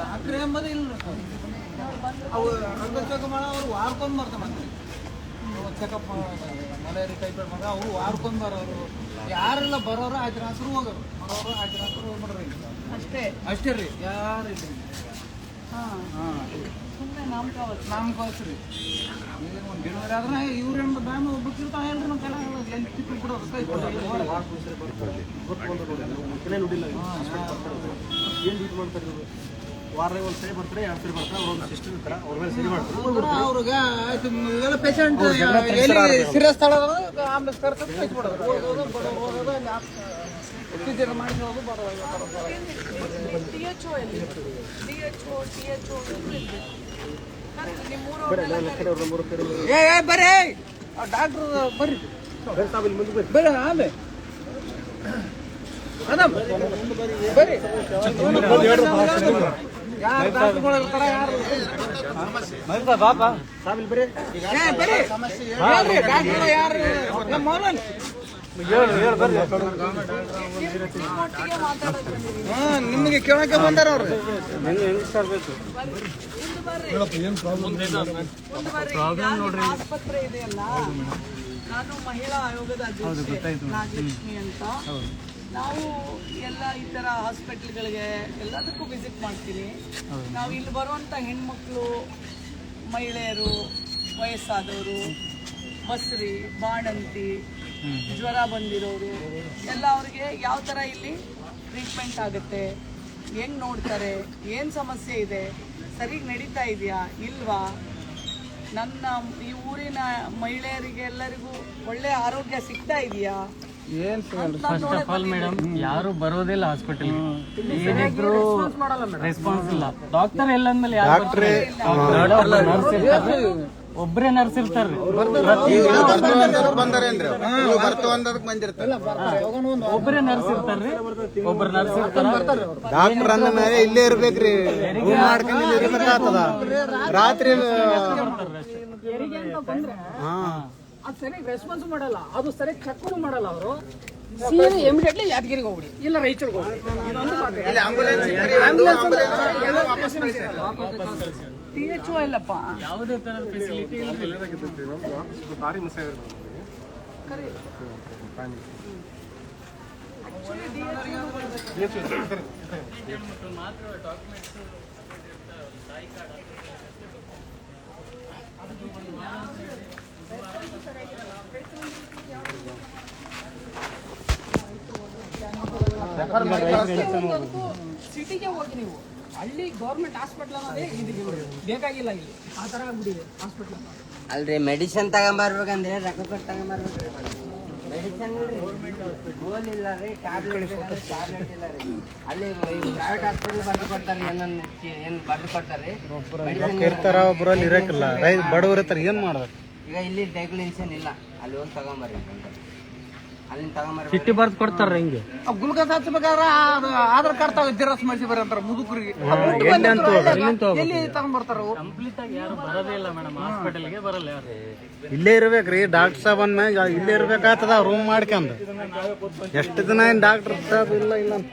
Doctor ಎಂಬುದು ಇಲ್ಲ ಅವು ರಕ್ತ ಚೆಕಪ್ ಮಾಡೋ ಅವ್ರು ವಾರ್ಕೊಂಡು ಬರ್ತಾನಂತೆ ಚೆಕಪ್ ಮಲೇರಿ ಟೈಪ್ ಮಗ ಅವರು ವಾರ್ಕೊಂಡು ಬರೋರು. ಯಾರೆಲ್ಲ ಬರೋರು ಆಯ್ತು ರಾತ್ರಿ ಹೋಗೋರು. ಬರೋರು ಆಯ್ತು ಹಸ್ರು ಹೋಗ್ಬಿಡ್ರಿ ಅಷ್ಟೇ. ಅಷ್ಟೇ ರೀ. ಯಾರು ಇಲ್ಲ ಹಾಂ. ಹಾಂ. ನಮ್ಮ ಕಳ್ಸ್ರಿ ಒಂದು ಡೆಲಿವರಿ ಆದ್ರೆ ಇವ್ರೇನು ಬ್ಯಾನ್ ಬಿಟ್ಟಿರ್ತಾವ ಹೇಳ್ರಿ ನಮ್ಮ ಕೈಲಾಗ ಎಲ್ಲಿ ಟಿಪ್ಪಿ ಬಿಡೋದು ಕೈ ಏನು ಡ್ಯೂಟಿ ಮಾಡ್ತಾರೆ ಇವರು? ವಾರದಾಗ ಒಂದು ಸರಿ ಬರ್ತಾರೆ ಎರಡು ಸರಿ ಬರ್ತಾರೆ ಅವ್ರ ಒಂದು ಸಿಸ್ಟಮ್ ಇರ್ತಾರೆ ಅವ್ರ ಮೇಲೆ ಸರಿ ಮಾಡ್ತಾರೆ. ಅವ್ರಿಗೆ ಆಯ್ತು ಎಲ್ಲ ಪೇಷಂಟ್ ಸೀರಿಯಸ್ ಆಂಬುಲೆನ್ಸ್ ಹೋಗೋದು ಬರೋದು ಹೋಗೋದು ಎಚ್ ಎಲ್ಲಿ D H O T H O ನಿಮ್ಮೂರವ್ರನ್ನೆಲ್ಲ ಏ ಏ ಬರ್ರಿ ಡಾಕ್ಟ್ರ್ ಬರ್ರಿ ಬರ್ರಿ ಆಮೇಲೆ. ಮೇಡಮ್ ಬರ್ರಿ ಯಾರು ಏ ಬರ್ರಿ ಹೇಳ್ರಿ ಡಾಕ್ಟ್ರು ಯಾರು? ನಮ್ಮ ಮೌಲನ್ ಹಾ ನಿಮಗೆ ಕೇಳಕ್ಕೆ ಬಂದಾರ ಅವ್ರು. ಮುಂದೆ ಬರ್ರಿ ಪ್ರಾಬ್ಲಮ್ ನಿಮ್ಮ ಆಸ್ಪತ್ರೆ ಇದೆಯಲ್ಲ ನಾನು ಮಹಿಳಾ ಆಯೋಗದ ಅಧ್ಯಕ್ಷೆ ನಾಗಲಕ್ಷ್ಮಿ ಅಂತ. ನಾವು ಎಲ್ಲ ಈ ತರ ಹಾಸ್ಪಿಟ್ಲ್ಗಳಿಗೆ ಎಲ್ಲದಕ್ಕೂ ವಿಸಿಟ್ ಮಾಡ್ತೀನಿ ನಾವು ಇಲ್ಲಿ ಬರುವಂಥ ಹೆಣ್ಮಕ್ಳು ಮಹಿಳೆಯರು ವಯಸ್ಸಾದವರು ಬಸ್ರಿ ಬಾಣಂತಿ ಜ್ವರ ಬಂದಿರೋರು ಎಲ್ಲ ಅವ್ರಿಗೆ ಯಾವ ಥರ ಇಲ್ಲಿ ಟ್ರೀಟ್ಮೆಂಟ್ ಆಗುತ್ತೆ ಹೆಂಗ್ ನೋಡ್ತಾರೆ ಏನು ಸಮಸ್ಯೆ ಇದೆ ಸರಿಗೆ ನಡೀತಾ ಇದೆಯಾ ಇಲ್ವಾ? ನನ್ನ ಈ ಊರಿನ ಮಹಿಳೆಯರಿಗೆ ಎಲ್ಲರಿಗೂ ಒಳ್ಳೆ ಆರೋಗ್ಯ ಸಿಗ್ತಾ ಇದೆಯಾ? ಏನ್ ಫಸ್ಟ್ ಆಫ್ ಆಲ್ ಮೇಡಮ್ ಯಾರು ಬರೋದಿಲ್ಲ ಹಾಸ್ಪಿಟಲ್ ಏನಿದ್ರು ರೆಸ್ಪಾನ್ಸ್ ಇಲ್ಲ. ಡಾಕ್ಟರ್ ಎಲ್ಲ ಅಂದ್ಮೇಲೆ ಯಾರು ನರ್ಸ್ ಇರ್ತಾರೆ ಒಬ್ಬರೇ ನರ್ಸ್ ಇರ್ತಾರ್ರಿ ಒಬ್ಬರೇ ನರ್ಸ್ ಇರ್ತಾರ್ರಿ ಒಬ್ರು ನರ್ಸ್ ಇರ್ತಾರ. ಡಾಕ್ಟರ್ ಅಂದ ಮೇಲೆ ಇಲ್ಲೇ ಇರ್ಬೇಕ್ರಿ. ಮಾಡ್ಕೊಂಡು ರಾತ್ರಿ ಹಾ. ಅದು ಸರಿಯಾಗಿ ರೆಸ್ಪಾನ್ಸ್ ಮಾಡಲ್ಲ ಅದು ಸರಿಯಾಗಿ ಚೆಕ್ ಮಾಡಲ್ಲ ಅವರು. ಸೀದಾ ಇಮಿಡಿಯೇಟ್ಲಿ ಯಾದಗಿರಿಗೆ ಹೋಗ್ಬಿಡಿ. ಇಲ್ಲ ರಾಯಚೂರಿಗೆ ಹೋಗ್ಬಿಡಿ. ಟಿ ಎಚ್ ಒ ಇಲ್ಲಪ್ಪ. ಯಾವುದೇ ತರ ಫೆಸಿಲಿಟಿ ದಾರಿ ಮಿಸ್ ಆಗಿರ್ಬೋದು ಸಿಟಿಗೆ ಹೋಗಿ ನೀವು. ಹಳ್ಳಿ ಗೌರ್ಮೆಂಟ್ ಹಾಸ್ಪಿಟಲ್ ಅನ್ನೋದೇ ಇದೀಗ ಬೇಕಾಗಿಲ್ಲ ಇಲ್ಲಿ. ಆ ಥರ ಆಗ್ಬಿಟ್ಟಿದೆ ಹಾಸ್ಪಿಟಲ್ ಅಲ್ರಿ ಮೆಡಿಸಿನ್ ತಗೊಂಬರ್ಬೇಕಂದ್ರೆ ರೊಕ್ಕ ಕೊಟ್ಟು ತಗೊಂಬರ್ಬೇಕು. ಮೆಡಿಸಿನ್ ಗೋಲ್ ಇಲ್ಲ ರೀ ಟ್ಯಾಬ್ಲೆಟ್ ಟ್ಯಾಬ್ಲೆಟ್ ಇಲ್ಲ ರೀ. ಅಲ್ಲಿ ಪ್ರೈವೇಟ್ ಹಾಸ್ಪಿಟಲ್ ಬರ್ದು ಕೊಡ್ತಾರೆ ಏನನ್ನ ಏನು ಬರ್ದು ಕೊಡ್ತಾರೆ. ಒಬ್ರಲ್ಲಿ ಇರಕ್ಕಿಲ್ಲ ಬಡವ್ರ ಇರ್ತಾರೆ ಏನ್ ಮಾಡ್ಬೇಕು? ಈಗ ಇಲ್ಲಿ ಡೈಕ್ಲಿನ್ಸನ್ ಇಲ್ಲ. ಅಲ್ಲಿ ಒಂದು ತಗೊಂಬರ್ರಿ ಅಲ್ಲಿ ಅಲ್ಲಿಂದ ಸಿಟ್ಟಿ ಬರ್ದು ಕೊಡ್ತಾರ ಹಿಂಗೆ? ಗುಲ್ಕಸ್ ಹಚ್ಚಬೇಕಾದ್ರ ಅದು ಆಧಾರ್ ಕಾರ್ಡ್ ತಗೋ ಜಿರಾಕ್ಸ್ ಮಾಡಿಸಿ ಬರ್ರಿ ಅಂತಾರ ಮುದುಕರಿಗೆ. ಎಲ್ಲಿ ತಗೊಂಡ್ಬರ್ತಾರ ಅವು ಕಂಪ್ಲೀಟ್ ಆಗಿ ಯಾರು ಬರೋದೇ ಇಲ್ಲ ಮೇಡಮ್ ಹಾಸ್ಪಿಟಲ್ಗೆ ಬರಲ್ಲ ಯಾರು. ಇಲ್ಲೇ ಇರ್ಬೇಕ್ರಿ ಡಾಕ್ಟರ್ ಸಾಬ್ ಅಂದ್ಮ್ಯಾಗ ಇಲ್ಲೇ ಇರ್ಬೇಕಾಗ್ತದ ರೂಮ್ ಮಾಡ್ಕೊಂಡ್. ಎಷ್ಟು ದಿನ ಏನ್ ಡಾಕ್ಟರ್ ಸಾಬ್ ಇಲ್ಲ ಇಲ್ಲ ಅಂತ.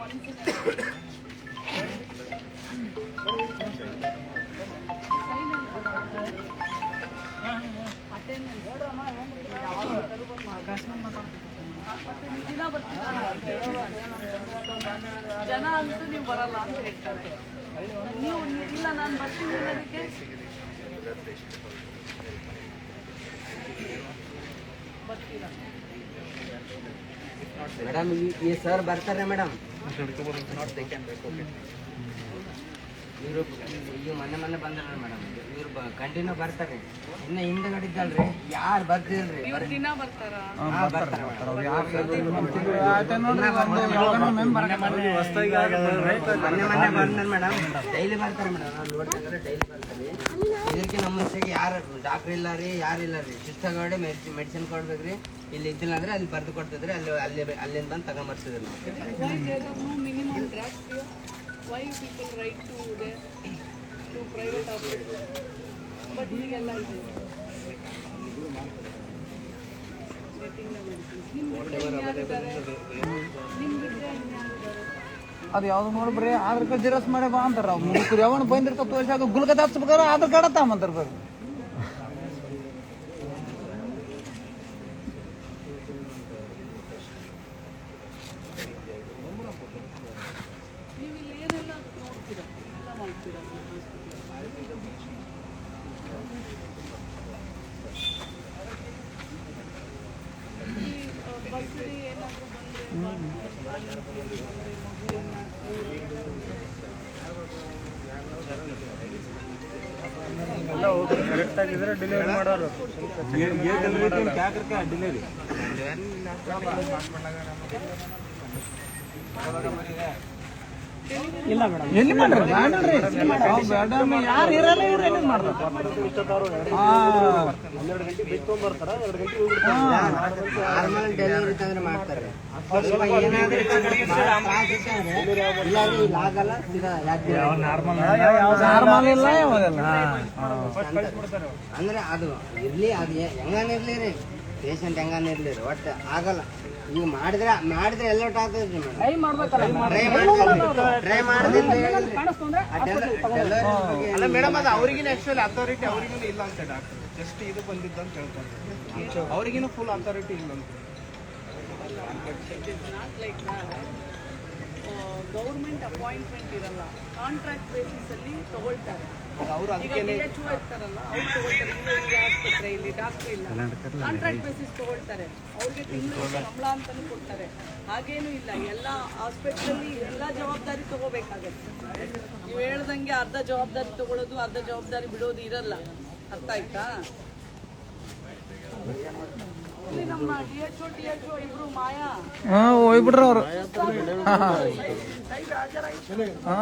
ಜನ ಅಂತೂ ನೀವು ಬರಲ್ಲ ಅಂತ ಹೇಳ್ತಾರೆ ನೀವು ಇಲ್ಲ ನಾನು ಬರ್ತೀನಿ ಅನ್ನೋದಕ್ಕೆ ಮೇಡಮ್ ಈ ಸರ್ ಬರ್ತಾರೆ ಮೇಡಮ್ ಇವರು ಈಗ ಮೊನ್ನೆ ಮೊನ್ನೆ ಬಂದಾರ ಮೇಡಮ್. ಇವ್ರು ಕಂಟಿನ್ಯೂ ಬರ್ತಾರೆ. ಇನ್ನ ಹಿಂದೆ ಇದ್ದಲ್ರಿ. ಯಾರು ಬರ್ತಿಲ್ರಿ ಇವ್ರು ದಿನ ಬರ್ತಾರ? ಹಾ, ಬರ್ತಾರೆ ಮೇಡಮ್. ಆಯ್ತು ನೋಡ್ರಿ ಒಂದು ಯಾವಾಗನೋ ಮೆಂಬರ್ ಮೊನ್ನೆ ಮೊನ್ನೆ ಬಂದ್ರೆ ಮೇಡಮ್. ಡೈಲಿ ಬರ್ತಾರೆ ಮೇಡಮ್. ನಾನು ನೋಡ್ತಾ ಡೈಲಿ ಬರ್ತಾರೆ. ಇದಕ್ಕೆ ನಮ್ಮ ಮುಂಚೆಗೆ ಯಾರು ಡಾಕ್ಟರ್ ಇಲ್ಲ ರೀ ಯಾರು ಇಲ್ಲ ರೀ. ಸಿಸ್ಟರ್ಗಳೇ ಮೆಡಿಸಿನ್ ಕೊಡ್ಬೇಕ್ರಿ ಇಲ್ಲಿ ಇದ್ದಿಲ್ಲ ಅಂದ್ರೆ ಅಲ್ಲಿ ಬರ್ದು ಕೊಡ್ತಿದ್ರೆ ಅಲ್ಲಿ ಅಲ್ಲಿ ಅಲ್ಲಿಂದ ಬಂದು ತಗೊಂಬರ್ಸಿದ್ರು ನಾವು. Why people write to their to private hospital? But ಹೀಗೆಲ್ಲ ಇದೆ? ಅದು ಯಾವ್ದು ನೋಡ್ಬ್ರಿ ಬರೀ ಆಧಾರ್ ಕಾರ್ಡ್ ಜೆರಾಕ್ಸ್ ಮಾಡಿ ಬಾ ಅಂತಾರ ಮುದುಕರು ಯಾವನ್ ಬಂದಿರ್ತಾವ ತೋರ್ಸಾಕ ಗುಲ್ಕದ ಹಚ್ಬೇಕಾರೆ ಆಧಾರ್ ಕಾರ್ಡ್ ತಗೊಂಬಂತಾರ ಬರ್ರಿ ಕರೆಕ್ಟ್ ಆಗಿದ್ರೆ ಡೆಲಿವರಿ ಮಾಡೋರು ಇಲ್ಲ ಮೇಡಮ್. ಎಲ್ಲಿ ಮಾಡ್ರಿ? ಯಾರು ಇರಲ್ಲ ಇವ್ರು ಏನೇನ್ ಮಾಡ್ತಾರೆ ನಾರ್ಮಲ್ ಡೆಲಿವರಿ ತಂದ್ರೆ ಅಂದ್ರೆ ಅದು ಇರ್ಲಿ ಅದು ಹೆಂಗಾನ ಹೆಂಗಾನಿರ್ಲಿ ರೀ? ಪೇಷಂಟ್ ಹೆಂಗಾನಿರ್ಲಿ ರೀ? ಒಟ್ಟು ಆಗಲ್ಲ. ಈಗ ಮಾಡಿದ್ರೆ ಮಾಡಿದ್ರೆ ಎಲ್ಲ ಆಗ್ತದೆ ಟ್ರೈ ಮಾಡ್ಬೇಕಲ್ಲ ಟ್ರೈ ಮಾಡಿದ್ರೆ ಅಲ್ಲ ಮೇಡಮ್ ಅದು ಅವ್ರಿಗಿನ ಆಕ್ಚುಲಿ ಅಥಾರಿಟಿ ಅವ್ರಿಗಿನ ಇಲ್ಲ ಅಂತ ಡಾಕ್ಟರ್ ಜಸ್ಟ್ ಇದು ಬಂದಿದ್ದು ಅಂತ ಹೇಳ್ತಾರೆ. ಅವ್ರಿಗಿನ ಫುಲ್ ಅಥಾರಿಟಿ ಇಲ್ಲ ಅಂತ. ಗೌರ್ಮೆಂಟ್ ಅಪಾಯಿಂಟ್ಮೆಂಟ್ ಇರಲ್ಲ. ಕಾಂಟ್ರಾಕ್ಟ್ ಬೇಸಿಸ್ ಅಲ್ಲಿ ತಗೊಳ್ತಾರೆ. ಅವ್ರು ಎಚ್ ಇರ್ತಾರಲ್ಲ ಅವ್ರು ತಗೊಳ್ತಾರೆ. ಇಲ್ಲಿ ಇಲ್ಲಿ ಆಸ್ಪತ್ರೆ ಇಲ್ಲಿ ಡಾಕ್ಟರ್ ಇಲ್ಲ. ಕಾಂಟ್ರಾಕ್ಟ್ ಬೇಸಿಸ್ ತಗೊಳ್ತಾರೆ. ಅವ್ರಿಗೆ ತಿಂಗಳು ಸಂಬಳ ಅಂತಾನು ಕೊಡ್ತಾರೆ. ಹಾಗೇನು ಇಲ್ಲ. ಎಲ್ಲ ಆಸ್ಪೆಟ್ಲಲ್ಲಿ ಎಲ್ಲ ಜವಾಬ್ದಾರಿ ತಗೋಬೇಕಾಗತ್ತೆ. ನೀವು ಹೇಳ್ದಂಗೆ ಅರ್ಧ ಜವಾಬ್ದಾರಿ ತಗೊಳ್ಳೋದು ಅರ್ಧ ಜವಾಬ್ದಾರಿ ಬಿಡೋದು ಇರಲ್ಲ. ಅರ್ಥ ಆಯ್ತಾ? ಹಾ ಹೋಗ್ಬಿಟ್ರ ಅವ್ರು ಹಾ.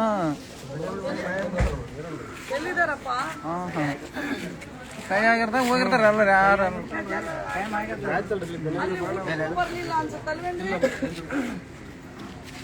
ಎಲ್ಲಿದಾರಪ್ಪ ಹಾ ಹಾ. ಕೈ ಆಗಿರ್ತ ಹೋಗಿರ್ತಾರ ಎಲ್ಲರು ಯಾರು ಬರ್ಲಿಲ್ಲ ಅನ್ಸುತ್ತಲ್ವೇನ್ರಿ? ಸೊ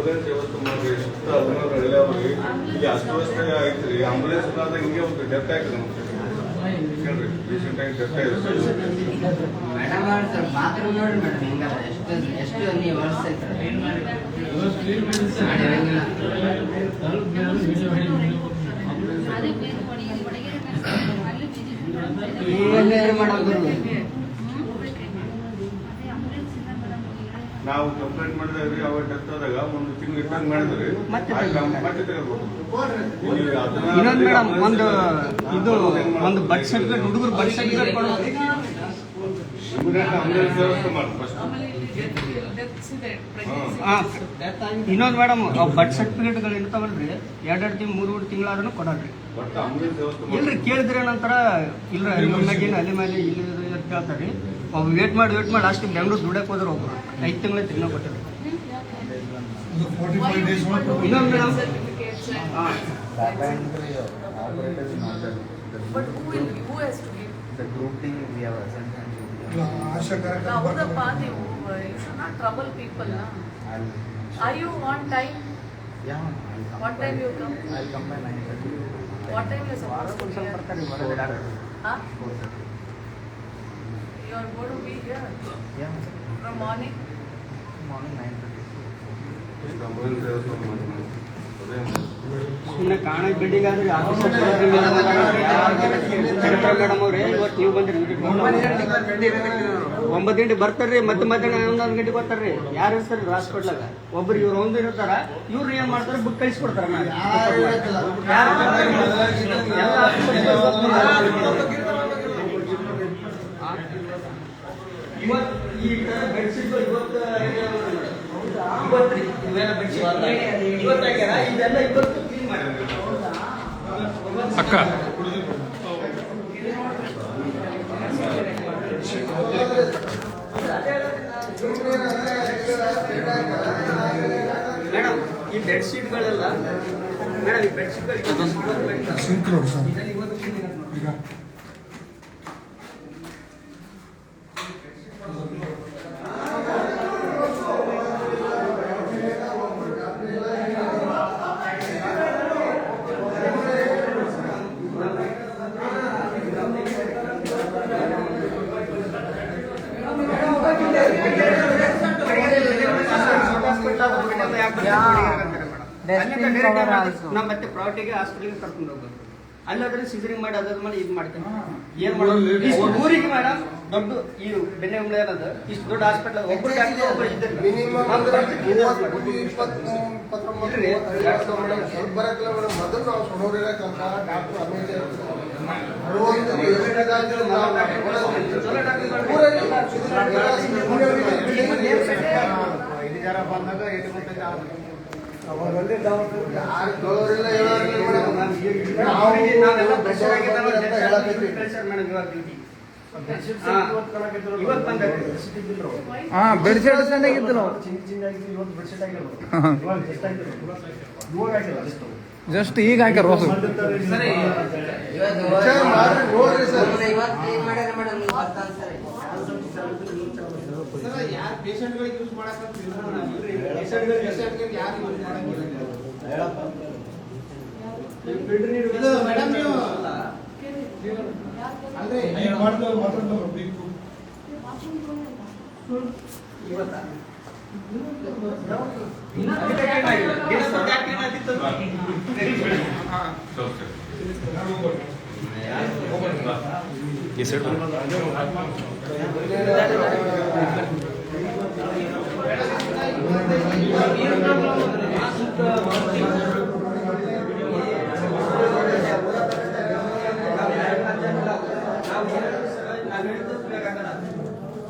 ಆಂಬುಲೆನ್ಸ್ ವ್ಯವಸ್ಥೆ ಮಾಡಿ ಸುತ್ತ ಹದಿನಾರು ಹಳ್ಳಿಯವ್ರಿಗೆ ಇಲ್ಲಿ ಅಸ್ತವ್ಯಸ್ತ ಐತ್ರಿ ಆಂಬುಲೆನ್ಸ್ ಇಲ್ಲಾರ್ದ ಹಿಂಗೆ ಒಂದು ಡೆತ್ ಆಯ್ತು ಎಷ್ಟು ಕೇಳ್ರಿ ರೀಸೆಂಟ್ ಆಗಿ ಡೆತ್ ಆಯ್ತು ಮೇಡಮ್ ಅವ್ರು ಬಾತ್ರೂಮ್ ನೋಡಿ ಮೇಡಮ್ ಹಿಂಗಲ್ಲ ಎಷ್ಟು ಎಷ್ಟು ನೀವು ಕಂಪ್ಲೇಂಟ್ ಮಾಡಿದ್ರಿ ಅವಾಗ ಡೆತ್ ಆದಾಗ ಒಂದು ತಿಂಗಳು ಇಟ್ಟಂಗ್ ಮಾಡಿದ್ರಿ. ಇನ್ನೊಂದ್ ಮತ್ತೆ ಇಲ್ಲಿ ಇನ್ನೊಂದು ಮೇಡಮ್ ಒಂದು ಇದು ಒಂದು ಬರ್ತ್ ಸರ್ಟಿಫಿಕೇಟ್ ಹುಡುಗರು ಬರ್ತ್ ಸರ್ಟಿಫಿಕೇಟ್ ಇಲ್ಲಿ ಇನ್ನೊಂದು ಮೇಡಮ್ ಬರ್ತ್ ಸರ್ಟಿಫಿಕೇಟ್ಗಳು ಇರ್ತಾವಲ್ರಿ ಎರಡೆರಡು ತಿಂಗ್ ಮೂರು ಮೂರು ತಿಂಗಳಾದ್ರೂ ಕೊಡಲ್ರಿ ಇಲ್ರಿ ಕೇಳಿದ್ರೆ ನಂತರ ಇಲ್ಲ ನಿಮ್ಮಾಗೇನು ಅಲ್ಲಿ ಮೇಲೆ ಇಲ್ಲಿ ಇದು ಅಂತ ಕೇಳ್ತಾರೆ ಒಬ್ಬ ವೇಟ್ ಮಾಡಿ ವೇಟ್ ಮಾಡಿ ಲಾಸ್ಟ್ ಬೆಂಗಳೂರು ದುಡಕ್ಕೆ ಹೋದ್ರೆ ಒಬ್ರು ಐದು ತಿಂಗಳ ತಿನ್ನ ಕೊಟ್ಟಿರಿ ಇನ್ನೊಂದು madam certificates but who will who has to give ಹೌದಪ್ಪ ನೀವು you should not trouble people are you on time what time you come what time you suppose to be Huh? You are going to be here? From morning? Morning ಸುಮ್ಮನೆ ಕಾಣ building ಆದ್ರೆ madam ಅವ್ರೆ ಇವತ್ತು ನೀವು ಬಂದ್ರಿ ಒಂಬತ್ತು ಗಂಟೆ ಬರ್ತಾರ್ರಿ ಮತ್ತೆ ಮಧ್ಯಾಹ್ನ ಹನ್ನೊಂದು ಗಂಟೆ ಬರ್ತಾರ್ರಿ. ಯಾರು ಇರ್ತಾರೆ ಹಾಸ್ಪಿಟ್ಲಾಗ ಒಬ್ರು ಇವ್ರು ಒಂದು ಇರ್ತಾರ ಇವ್ರು ಏನ್ ಮಾಡ್ತಾರೆ ಬುಕ್ ಕಳಿಸ್ಕೊಡ್ತಾರ ಇವತ್ತು ಈ ತರ ಬೆಡ್ಶೀಟ್ ಇವತ್ತು ಇವತ್ತು ರೀ, ಇವೆಲ್ಲ ಬೆಡ್ಶೀಟ್ ಇವತ್ತು ಹಾಕ್ಯಾರ ಇದೆಲ್ಲ ಇವತ್ತು ಕ್ಲೀನ್ ಅಕ್ಕ. ಮೇಡಮ್ ಈ ಬೆಡ್ ಶೀಟ್ಗಳೆಲ್ಲ ಮೇಡಮ್ ಈ ಬೆಡ್ ಶೀಟ್ಗಳು ನಾವು ಮತ್ತೆ ಪ್ರಾಪರ್ಟಿಗೆ ಹಾಸ್ಪಿಟಲ್ಗೆ ಕರ್ಕೊಂಡು ಹೋಗೋದು ಅಲ್ಲಾದ್ರೆ ಸಿಜರಿಂಗ್ ಮಾಡಿ ಅದಾದ್ಮೇಲೆ ಇದು ಮಾಡ್ತೇನೆ. ಏನ್ ಮಾಡೋದು? ಇಷ್ಟು ಊರಿಗೆ ಮೇಡಮ್ ದೊಡ್ಡ ಈ ಬೆಣ್ಣೆ ಉಂಡೆ ಏನದ ಇಷ್ಟು ದೊಡ್ಡ ಹಾಸ್ಪಿಟಲ್ ಒಬ್ಬರು ಡಾಕ್ಟರ್ ಒಬ್ಬರು ಇದ್ದಾರೆ ಬಂದಾಗ ಎಷ್ಟು ಹಾ. ಬೆಡ್ಶೀಟ್ ಚೆನ್ನಾಗಿತ್ತು ನಾವು. ಜಸ್ಟ್ ಈಗ ಹಾಕ್ಯಾರ ಹೊಸ ಇವತ್ತು ಮಾಡ್ರಿ, ನೋಡ್ರಿ ಸರ್. ಇವತ್ತು ಕ್ಲೀನ್ ಮಾಡ್ಯಾರ ಮೇಡಮ್ ನೀವು ಬರ್ತಾನೆ ಸರಿ. ಯಾರು ಪೇಷಂಟ್ಗಳಿಗೆ ಯೂಸ್ ಇದು ಮೇಡಮ್ ನೀವು ಅಲ್ರಿ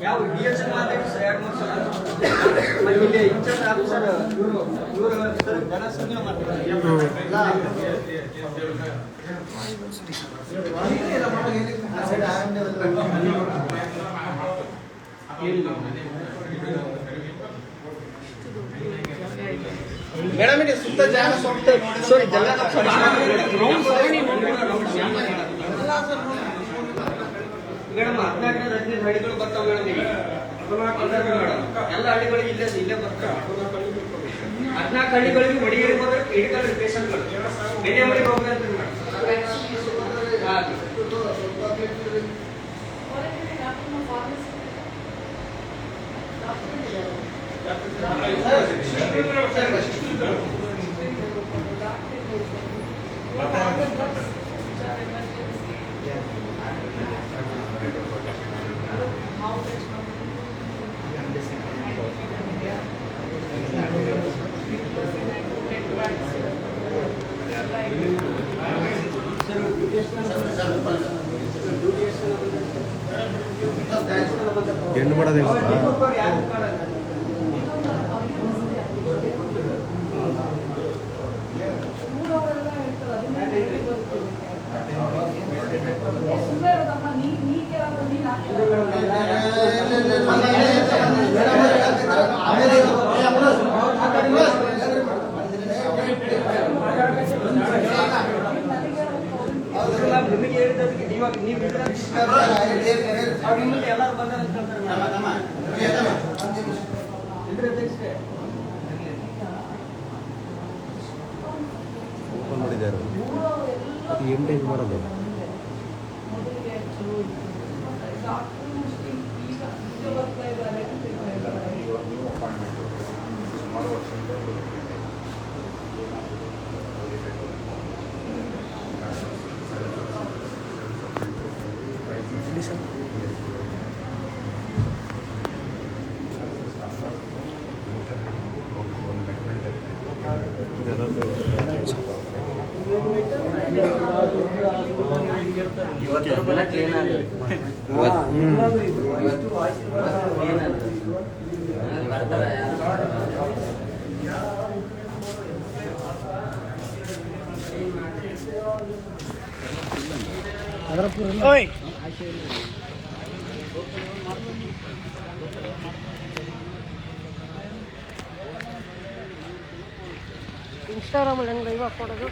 ಯಾವ ಡಿ ಎಚ್ ಮಾತಾಡಿ ಸರ್ ಎರಡು ಮೂರು ಸಲ ಇಲ್ಲಿ ಸರ್ ಮಾಡ್ತಾರೆ ಮೇಡಮ್ ಇಲ್ಲಿ ಸುತ್ತ ಜಾಗ ಸ್ವಂತ ಸಾರಿ ಜನ ಸಾರಿ ಮೇಡಮ್ ಹದಿನಾಲ್ಕನೇ ಹದಿನೈದು ಹಳ್ಳಿಗಳು ಬರ್ತಾವೆ ಮೇಡಮ್ ಈಗ ಮೇಡಮ್ ಎಲ್ಲ ಹಳ್ಳಿಗಳಿಗೆ ಇಲ್ಲೇ ಇಲ್ಲೇ ಬರ್ತಾವೆ ಹದಿನಾಲ್ಕು ಹಳ್ಳಿಗಳಿಗೆ ಮಡಿಗೇರಿ ಹೋದ್ರೆ ಹಿಡಿತಾರೆ ಪೇಷಂಟ್ಗಳು ಬೇರೆ ಮನೆಗೆ ಹೋಗ್ಬೇಕು ಮೇಡಮ್ ಹಾಗೆ ಹೆಣ್ಣು ಮಾಡೋದಿಲ್ಲ ಓಪನ್ ಮಾಡಿದ್ದಾರೆ. ಎಂಟೇಜ್ ಮಾಡೋದು. look like ಬರ್ತಾರೆ ಇನ್ಸ್ಟಾಗ್ರಾಮಲ್ಲಿ ಹೆಂಗೆ ಲೈವ್ ಹಾಕ್ಕೊಡೋದು